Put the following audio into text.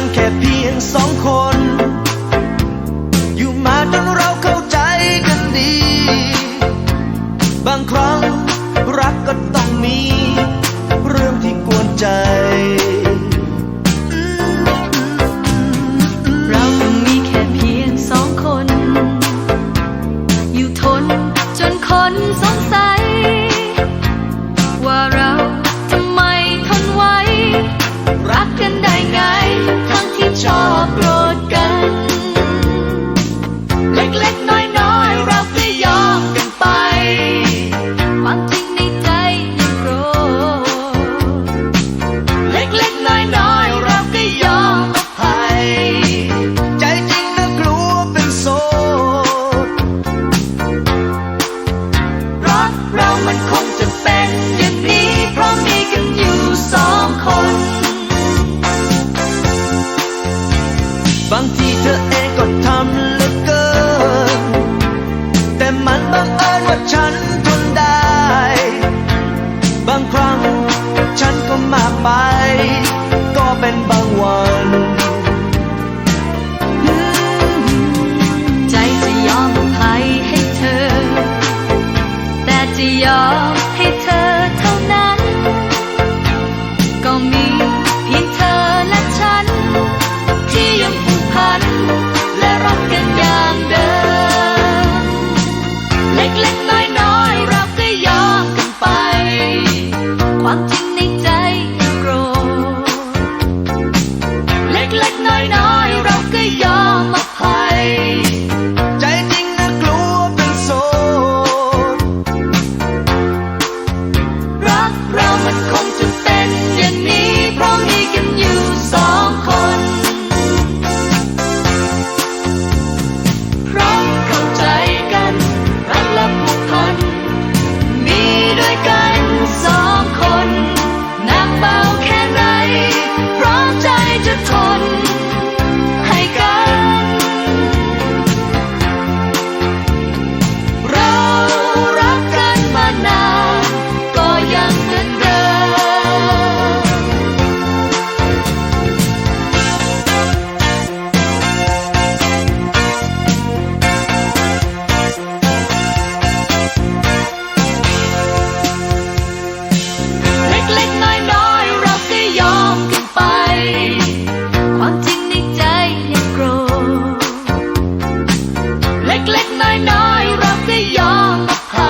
ันแค่เพียงสองคน อยู่มาจนเราเข้าใจกันดี บางครั้งรักก็ต้องมี เรื่องที่กวนใจคนสางทีเธอเองก็ทำเหลือเกิน แต่มันบังเอิญว่าฉันทนได้ บางครั้งฉันก็มาไป ก็เป็นบางวันใจจะยอมอภัยให้เธอ แต่จะยอม ยอมใคร